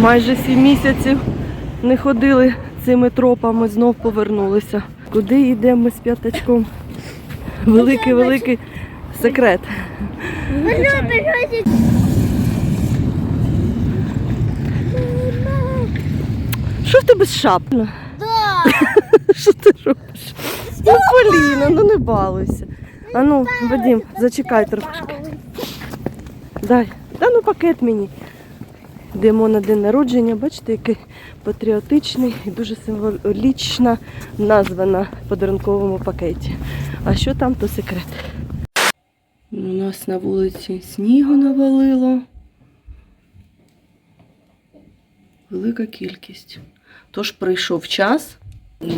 Майже сім місяців не ходили цими тропами, знов повернулися. Куди йдемо з п'ятачком? Великий, великий секрет. Що в тебе з шапна? Що ти робиш? Ну, Поліна, ну не балуйся. А ну, Вадим, зачекай трошки. Дай. Та ну пакет мені. Йдемо на день народження, бачите, який патріотичний і дуже символічна назва на подарунковому пакеті. А що там, то секрет. У нас на вулиці снігу навалило. Велика кількість. Тож прийшов час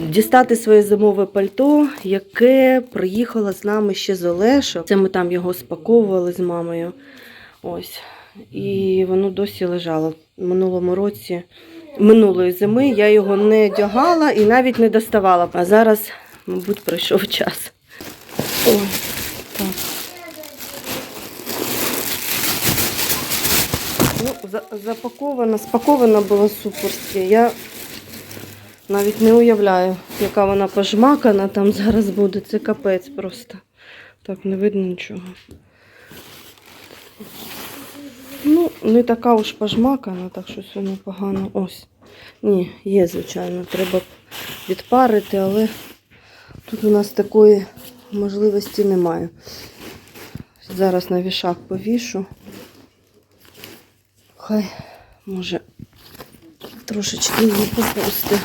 дістати своє зимове пальто, яке приїхало з нами ще з Олешок. Це ми там його спаковували з мамою. Ось. І воно досі лежало. Минулому році, минулої зими, я його не одягала і навіть не доставала. А зараз, мабуть, прийшов час. Ой, так. Ну, за- запакована, спакована була суперськи. Я навіть не уявляю, яка вона пожмакана там зараз буде. Це капець просто. Так, не видно нічого. Ну, не така уж пожмакана, так щось воно погано. Ось. Ні, є, звичайно, треба відпарити, але тут у нас такої можливості немає. Зараз на вішак повішу. Хай, може, трошечки її попусти.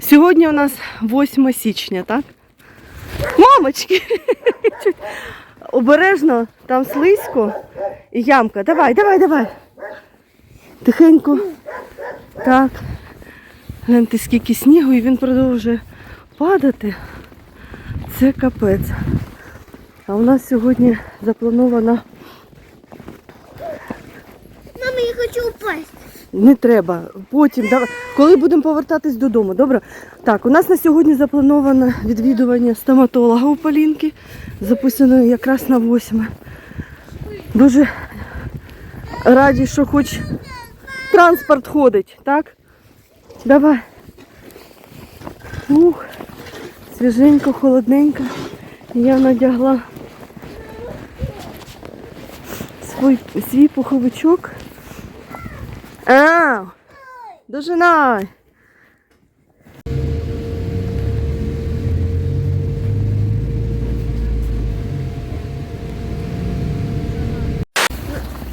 Сьогодні у нас 8 січня, так? Мамочки! Обережно, там слизько і ямка. Давай, давай, давай. Тихенько. Так. Гляньте, скільки снігу, і він продовжує падати. Це капець. А у нас сьогодні запланована Мама, я хочу упасть. Не треба. Потім, давай. коли будемо повертатись додому, добре? Так, у нас на сьогодні заплановане відвідування стоматолога у Полінки, записано якраз на 8. Дуже раді, що хоч транспорт ходить, так? Давай. Ух, свіженько, холодненько. Я надягла свій, свій пуховичок. Ау! Дожинай!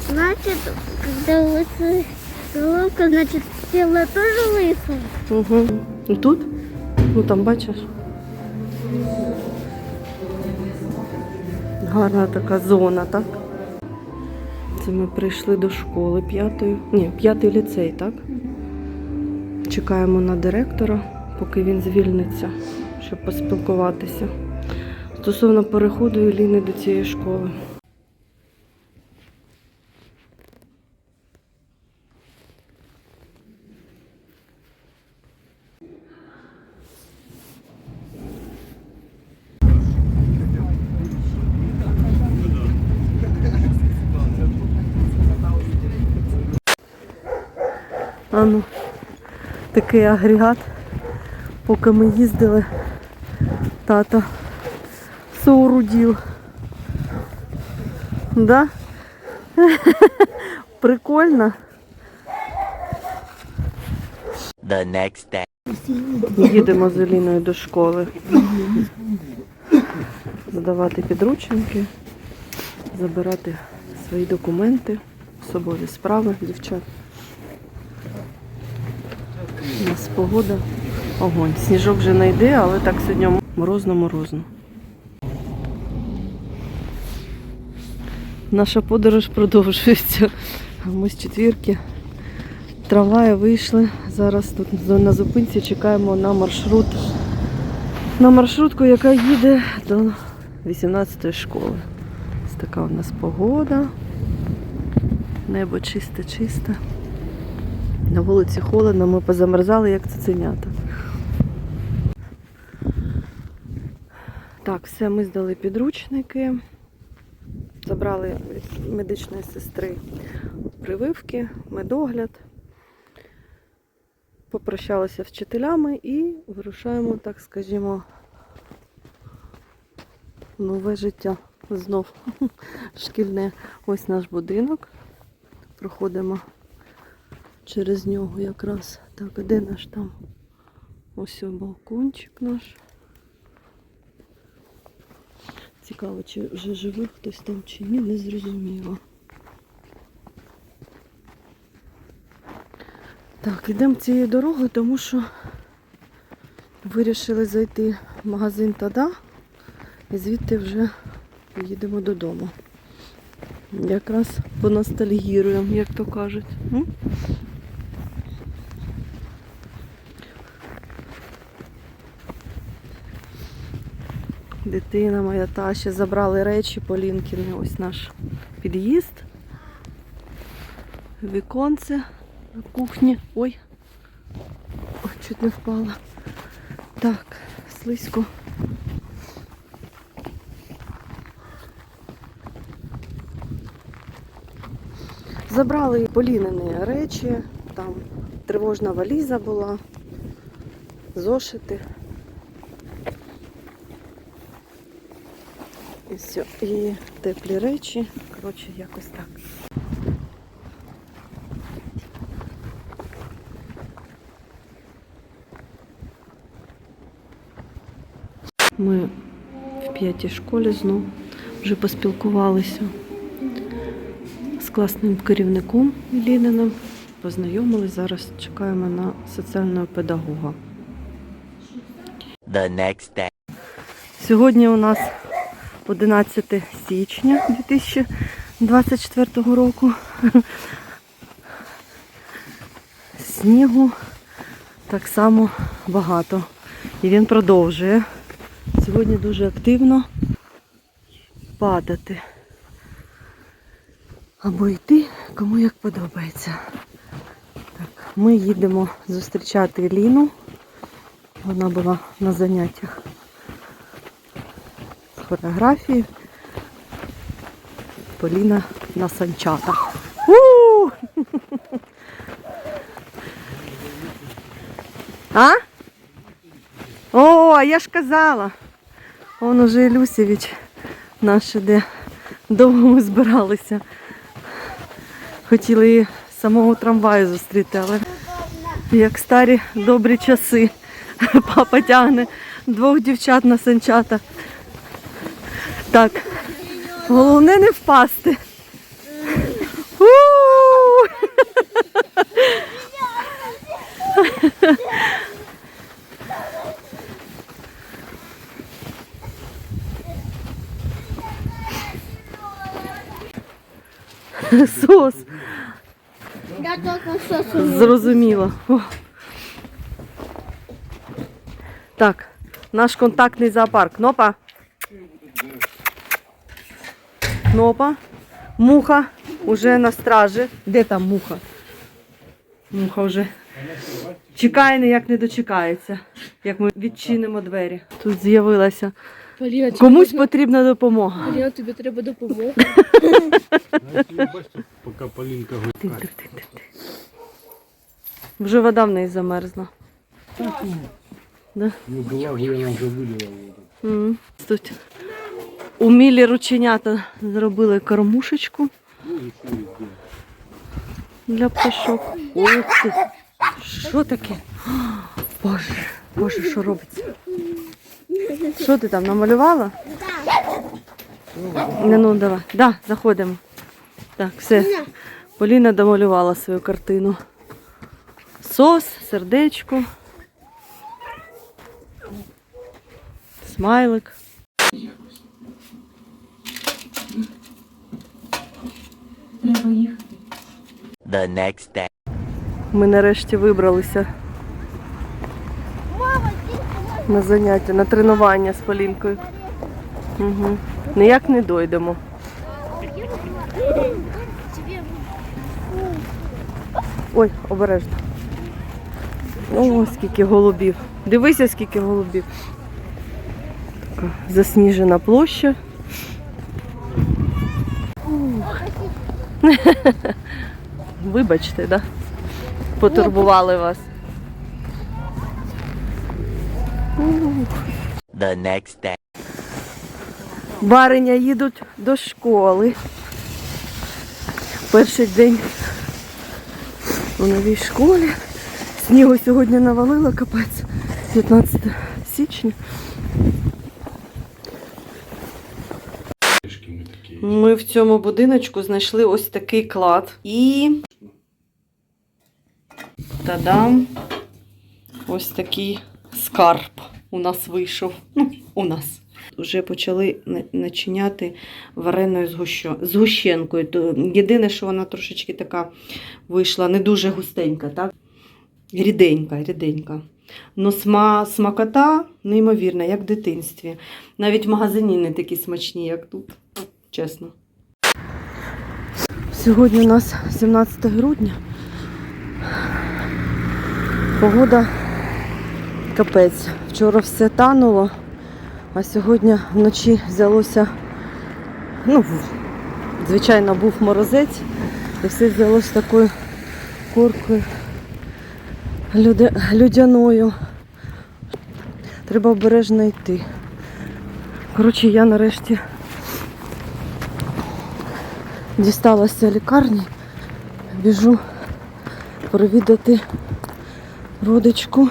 Значит, когда лысая головка, значит, тело тоже лысое. Угу. І тут? Ну там бачиш. Гарна така зона, так? Це ми прийшли до школи п'ятої. Ні, п'ятий ліцей, так? Чекаємо на директора, поки він звільниться, щоб поспілкуватися. Стосовно переходу Іліни до цієї школи. А ну, такий агрегат. Поки ми їздили, тато соорудив. Да? Прикольно. the next day. Їдемо з Еліною до школи. Здавати підручники, забирати свої документи, особові справи, дівчат. У нас погода. Огонь. Сніжок вже не йде, але так сьогодні морозно-морозно. Наша подорож продовжується. Ми з четвірки трамваї вийшли. Зараз тут на зупинці чекаємо на маршрут. На маршрутку, яка їде до 18-ї школи. Ось така у нас погода. Небо чисте-чисте. На вулиці холодно, ми позамерзали, як цуценята. Так, все, ми здали підручники. Забрали від медичної сестри прививки, медогляд. Попрощалися з вчителями і вирушаємо, так скажімо, нове життя. Знов шкільне. Ось наш будинок. Проходимо через нього якраз. Так, де наш там? Ось балкончик наш. Цікаво, чи вже живий хтось там чи ні, не зрозуміло. Так, йдемо цією дорогою, тому що вирішили зайти в магазин Тада і звідти вже їдемо додому. Якраз поностальгіруємо, як то кажуть. Дитина моя та ще забрали речі Полінкіни. Ось наш під'їзд. Віконце на кухні. Ой. Ой, чуть не впала. Так, слизько. Забрали Полінини речі, там тривожна валіза була, зошити. І все. І теплі речі. Коротше, якось так. Ми в п'ятій школі знов вже поспілкувалися з класним керівником Ліниним. Познайомились. Зараз чекаємо на соціального педагога. The next day. Сьогодні у нас 11 січня 2024 року. Снігу так само багато. І він продовжує сьогодні дуже активно падати. Або йти, кому як подобається. Так, ми їдемо зустрічати Ліну. Вона була на заняттях з хореографії. Поліна на санчатах. У! А? О, а я ж казала. Он уже Ілюсєвич наш іде. Довго ми збиралися. Хотіли самого трамваю зустріти, але як старі добрі часи. Папа тягне двох дівчат на санчата. Так, головне не впасти. Сос, зрозуміло. О. Так, наш контактний зоопарк. Кнопа. Кнопа. Муха уже на стражі. Де там муха? Муха вже чекає, ніяк не дочекається, як ми відчинимо двері. Тут з'явилася. Поліна, Комусь потрібна- допомога. Поліна, тобі треба допомога. Поки Полінка. Вже вода в неї замерзла. Да? Ну, була гуляна, вже вилила воду. М, Тут умілі рученята зробили кормушечку для пташок. Ух ти! Що таке? Боже, боже, що робиться? Що ти там намалювала? Не, ну давай. Да, заходимо. Так, все. Поліна домалювала свою картину. Сос, сердечко. Смайлик. The next day. Ми нарешті вибралися на заняття, на тренування з Полінкою. Угу. Ніяк не дойдемо. Ой, обережно. О, скільки голубів. Дивися, скільки голубів. Така засніжена площа. Вибачте, да? Потурбували вас. The next day. Бариня їдуть до школи. Перший день у новій школі. Снігу сьогодні навалило капець. 15 січня. Ми в цьому будиночку знайшли ось такий клад. І тадам! Ось такий скарб у нас вийшов. Ну, у нас. Вже почали начиняти вареною згущенкою. Єдине, що вона трошечки така вийшла, не дуже густенька, так? Ріденька, ріденька. Ну, сма, смакота неймовірна, як в дитинстві. Навіть в магазині не такі смачні, як тут. Чесно. Сьогодні у нас 17 грудня. Погода капець. Вчора все тануло, а сьогодні вночі взялося. Ну, звичайно, був морозець, і все взялося такою коркою людяною. Треба обережно йти. Коротше, я нарешті дісталася лікарні, біжу провідати родичку.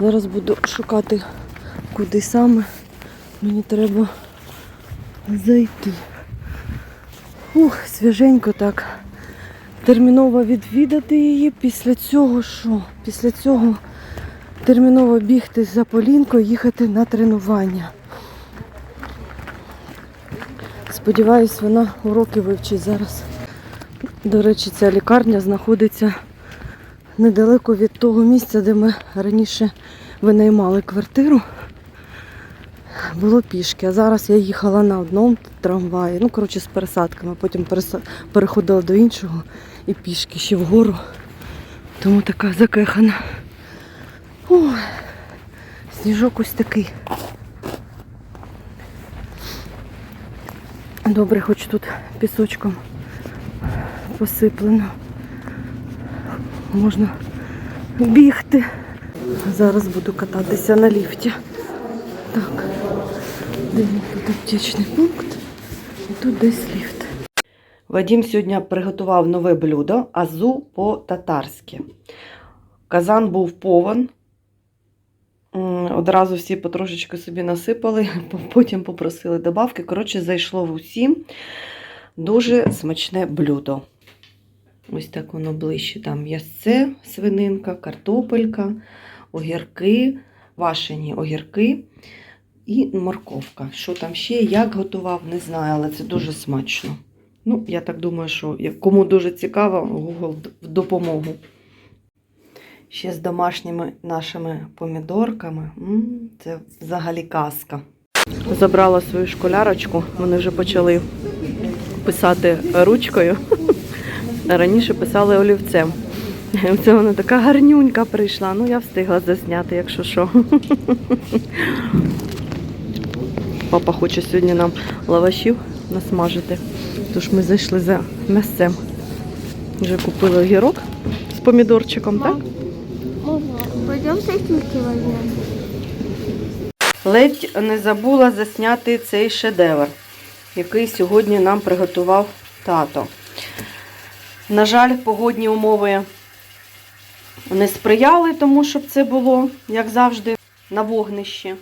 Зараз буду шукати, куди саме мені треба зайти. Ух, свіженько так. Терміново відвідати її. Після цього що? Після цього терміново бігти за Полінкою, їхати на тренування. Сподіваюсь, вона уроки вивчить зараз. До речі, ця лікарня знаходиться недалеко від того місця, де ми раніше винаймали квартиру. Було пішки, а зараз я їхала на одному трамваї, ну, коротше, з пересадками, потім переходила до іншого і пішки ще вгору. Тому така закехана. Ой, сніжок ось такий. Добре, хоч тут пісочком посиплено. Можна бігти. Зараз буду кататися на ліфті. Так, де тут аптечний пункт? І тут десь ліфт. Вадим сьогодні приготував нове блюдо азу по-татарськи. Казан був повен. Одразу всі потрошечки собі насипали, потім попросили добавки. Коротше, зайшло в усім. Дуже смачне блюдо. Ось так воно ближче. Там м'ясце, свининка, картопелька, огірки, вашені огірки і морковка. Що там ще, як готував, не знаю, але це дуже смачно. Ну, я так думаю, що кому дуже цікаво, Google в допомогу. Ще з домашніми нашими помідорками. Це взагалі казка. Забрала свою школярочку, вони вже почали писати ручкою. Раніше писали олівцем. Це вона така гарнюнька прийшла. Ну, я встигла засняти, якщо що. Папа хоче сьогодні нам лавашів насмажити. Тож ми зайшли за м'ясцем. Вже купили огірок з помідорчиком, так? Ледь не забула засняти цей шедевр, який сьогодні нам приготував тато. На жаль, погодні умови не сприяли тому, щоб це було, як завжди, на вогнищі.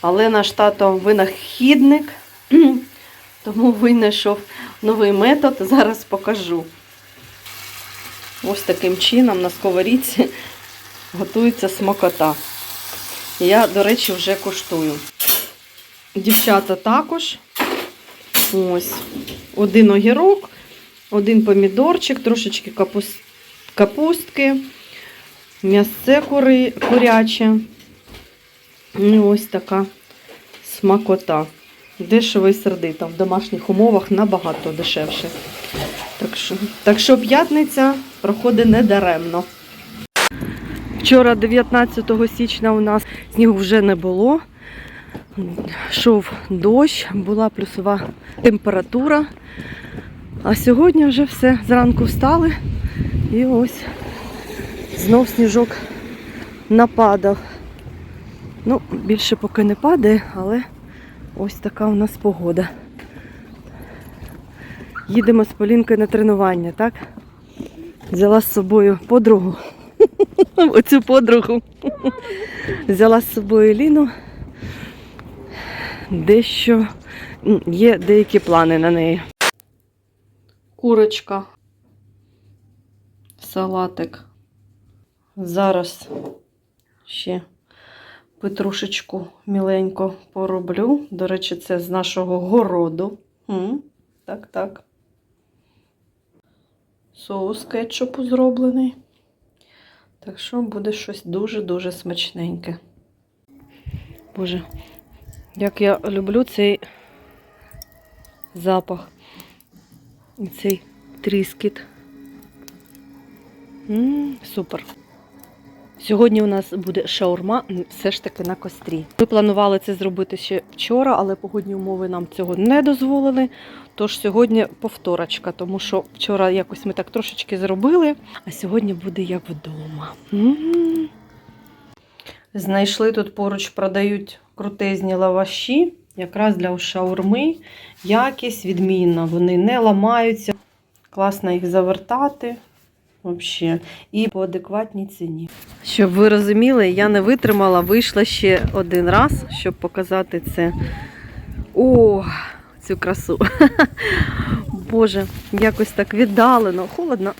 Але наш тато винахідник, тому винайшов новий метод. Зараз покажу. Ось таким чином на сковорідці готується смакота. Я, до речі, вже куштую. Дівчата також. Ось. Один огірок, один помідорчик, трошечки капус... капустки, м'ясце куряче. І ось така смакота. Дешево і сердито. В домашніх умовах набагато дешевше. Так що, так що п'ятниця проходить недаремно. Вчора, 19 січня, у нас снігу вже не було. Йшов дощ, була плюсова температура. А сьогодні вже все зранку встали і ось знов сніжок нападав. Ну, більше поки не падає, але ось така у нас погода. Їдемо з Полінкою на тренування, так? Взяла з собою подругу. Оцю подругу. Взяла з собою Ліну. Дещо є деякі плани на неї. Курочка. Салатик. Зараз ще петрушечку міленько пороблю. До речі, це з нашого городу. Так, так. Соус кетчупу зроблений. Так що буде щось дуже-дуже смачненьке. Боже, як я люблю цей запах. І цей тріскіт. М, супер. Сьогодні у нас буде шаурма все ж таки на кострі. Ми планували це зробити ще вчора, але погодні умови нам цього не дозволили. Тож сьогодні повторочка, тому що вчора якось ми так трошечки зробили, а сьогодні буде як вдома. Знайшли тут поруч, продають крутезні лаваші, якраз для шаурми. Якість відмінна, вони не ламаються. Класно їх завертати. Взагалі. І по адекватній ціні. Щоб ви розуміли, я не витримала, вийшла ще один раз, щоб показати це. О, цю красу. Боже, якось так віддалено, холодно.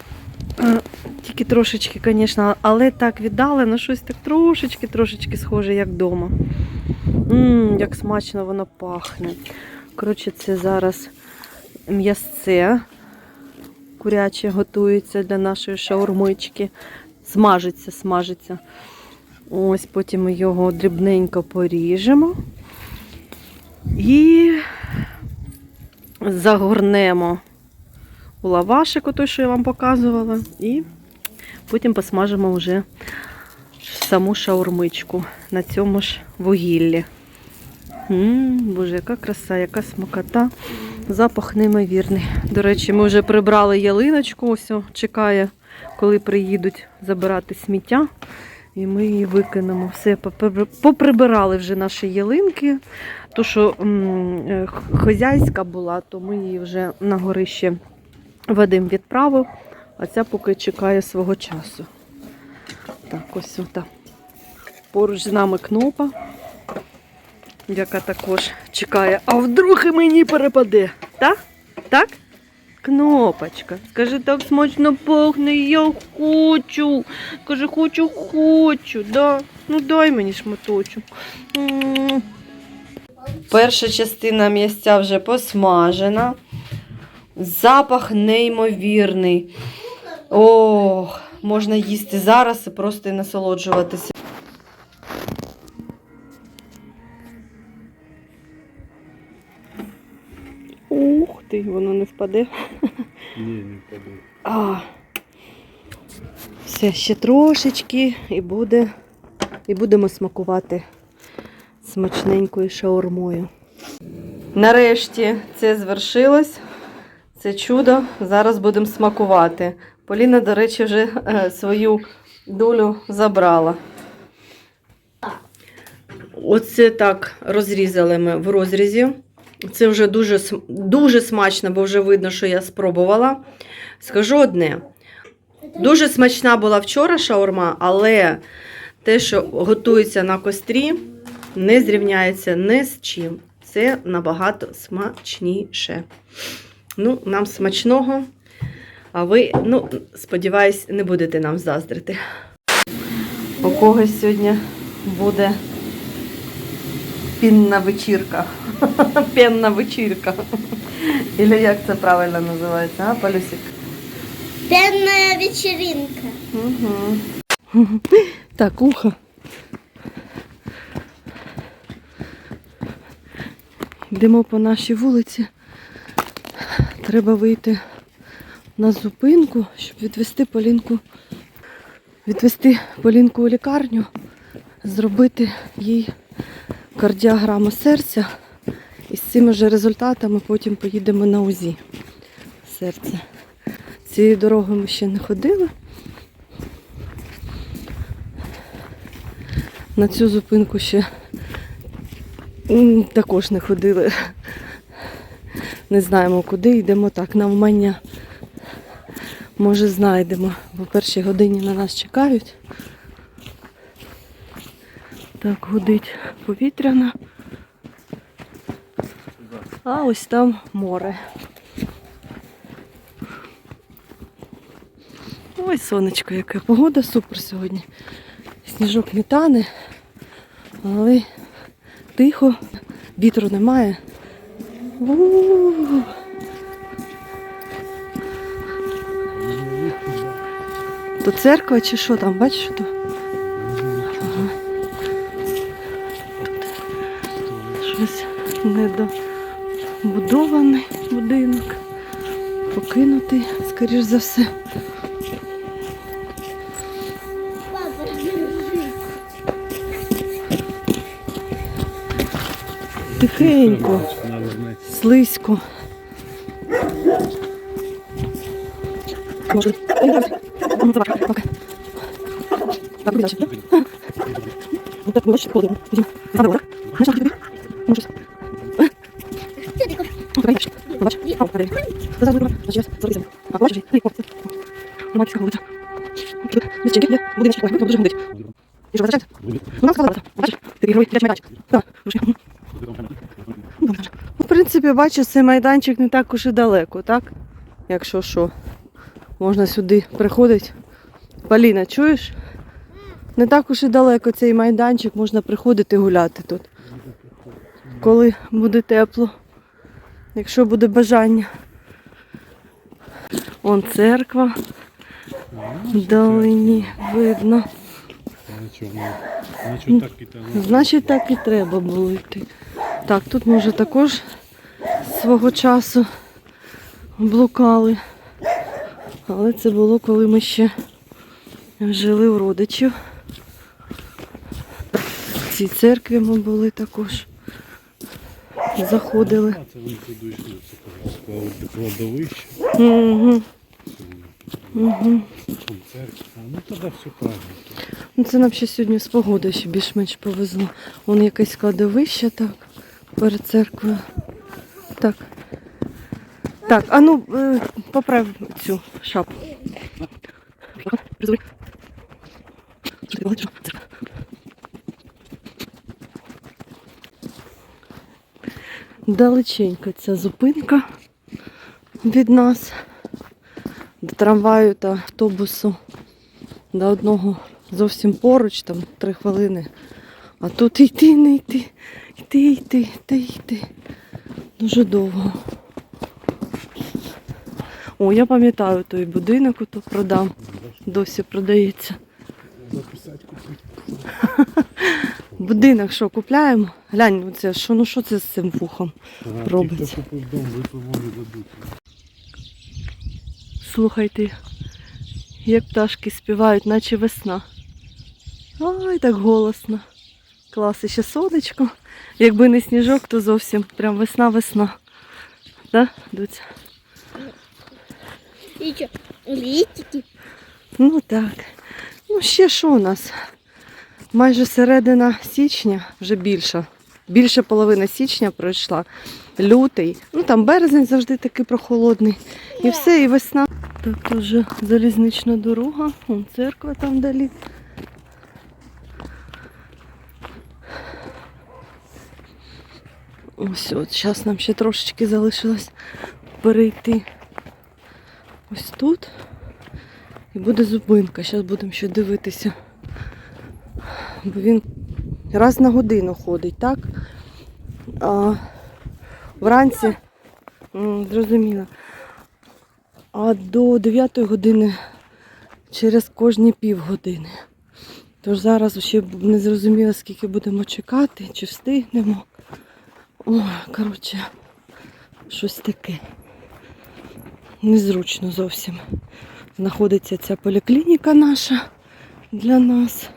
Е, Тільки трошечки, звісно, але так віддалено, щось так трошечки, трошечки схоже, як вдома. Мм, як смачно воно пахне. Коротше, це зараз м'ясце куряче готується для нашої шаурмички. Смажиться, смажиться. Ось потім ми його дрібненько поріжемо і загорнемо у лавашик, той, що я вам показувала, і потім посмажимо вже саму шаурмичку на цьому ж вугіллі. М, Боже, яка краса, яка смакота. Запах неймовірний. До речі, ми вже прибрали ялиночку, ось чекає, коли приїдуть забирати сміття. І ми її викинемо. Все, поприбирали вже наші ялинки. То, що е, хозяйська була, то ми її вже на горище Вадим відправив, а ця поки чекає свого часу. Так, ось ота. Поруч з нами кнопа, яка також чекає. А вдруг і мені перепаде? Так? Так? Кнопочка. Скажи, так смачно пахне, я хочу. Скажи, хочу, хочу. Да. Ну дай мені шматочок. Перша частина м'ясця вже посмажена. Запах неймовірний. Ох, можна їсти зараз і просто насолоджуватися. Ти, воно не впаде. Не, не падает. А, все, ще трошечки і буде. І будемо смакувати смачненькою шаурмою. Нарешті це звершилось. Це чудо. Зараз будемо смакувати. Поліна, до речі, вже е, свою долю забрала. Оце так розрізали ми в розрізі. Це вже дуже, дуже смачно, бо вже видно, що я спробувала. Скажу одне. Дуже смачна була вчора шаурма, але те, що готується на кострі, не зрівняється ні з чим. Це набагато смачніше. Ну, нам смачного. А ви, ну, сподіваюсь, не будете нам заздрити. У когось сьогодні буде пінна вечірка. Пенна вечірка. Ілі як це правильно називається, а, Полюсик? Пенная вечеринка. Угу. Так, ухо. Йдемо по нашій вулиці. Треба вийти на зупинку, щоб відвести Полінку, відвести Полінку у лікарню, зробити їй кардіограму серця. І з цими ж результатами потім поїдемо на УЗІ. серце. Цією дорогою ми ще не ходили. На цю зупинку ще також не ходили. Не знаємо куди, йдемо так, навмання. Може знайдемо, бо першій годині на нас чекають. Так, гудить повітряна. А ось там море. Ой, сонечко, яке погода супер сьогодні. Сніжок не тане, але тихо, вітру немає. У-у-у. То церква чи що там, бачиш? То? Ага. Тут щось недобудований будинок. Покинутий, скоріш за все. Тихенько, слизько. Так, Романтика вулиця. Місчики є, будиночки. Ой, дуже гудить. І що, возвращається? Ну, нам сказали. Бачиш, ти герой, дядь майданчик. Так, дуже. Ну. В принципі, бачу, цей майданчик не так уж і далеко, так? Якщо що, можна сюди приходити. Поліна, чуєш? Не так уж і далеко цей майданчик, можна приходити гуляти тут. Коли буде тепло, якщо буде бажання. Вон церква, вдалині видно. Значить, так і треба було йти. Так, тут ми вже також свого часу блукали. Але це було, коли ми ще жили у родичів. В цій церкві ми були також. Заходили. Це вони туди йшли, це кладовище, Угу. Ну тоді все правильно. Це нам ще сьогодні з погодою ще більш-менш повезло. Вон якесь кладовище так перед церквою. Так. Так, а ну е, поправ цю шапку. Далеченька ця зупинка від нас. Трамваю та автобусу до одного зовсім поруч, там три хвилини. А тут йти, не йти, йти, йти, йти, йти. Дуже довго. О, я пам'ятаю той будинок, ото продам. Досі продається. Будинок що, купляємо? Глянь, оце, що, ну що це з цим вухом? Робиться. Слухайте, як пташки співають, наче весна. Ой, так голосно. Клас, і ще сонечко. Якби не сніжок, то зовсім прям весна-весна. Да, Дуця? І що? Літики. Ну так. Ну ще що у нас? Майже середина січня, вже більше. Більше половини січня пройшла. Лютий. Ну там березень завжди такий прохолодний. І все, і весна. Тут вже залізнична дорога, вон церква там далі. Ось от, зараз нам ще трошечки залишилось перейти. Ось тут. І буде зупинка. Зараз будемо ще дивитися. Бо він раз на годину ходить, так? А вранці, зрозуміло. А до 9 години через кожні півгодини. Тож зараз ще не зрозуміло, скільки будемо чекати, чи встигнемо. Ой, коротше, щось таке. Незручно зовсім знаходиться ця поліклініка наша для нас.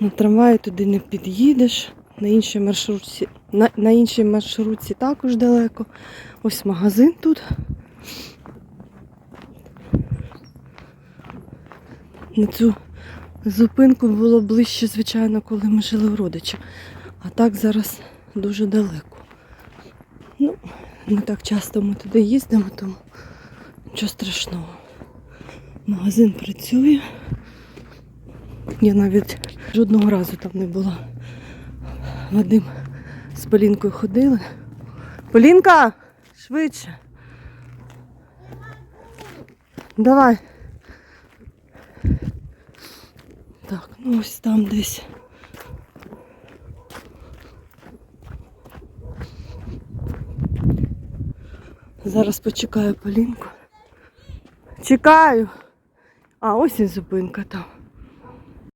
На трамваї туди не під'їдеш. На іншій маршрутці, на, на іншій маршрутці також далеко. Ось магазин тут На цю зупинку було ближче, звичайно, коли ми жили в родичах. А так зараз дуже далеко. Ну, не так часто ми туди їздимо, тому нічого страшного. Магазин працює. Я навіть жодного разу там не була. Вадим з Полінкою ходили. Полінка! Швидше. Давай. Так, ну ось там десь. Зараз почекаю Полінку. Чекаю. А, ось і зупинка там.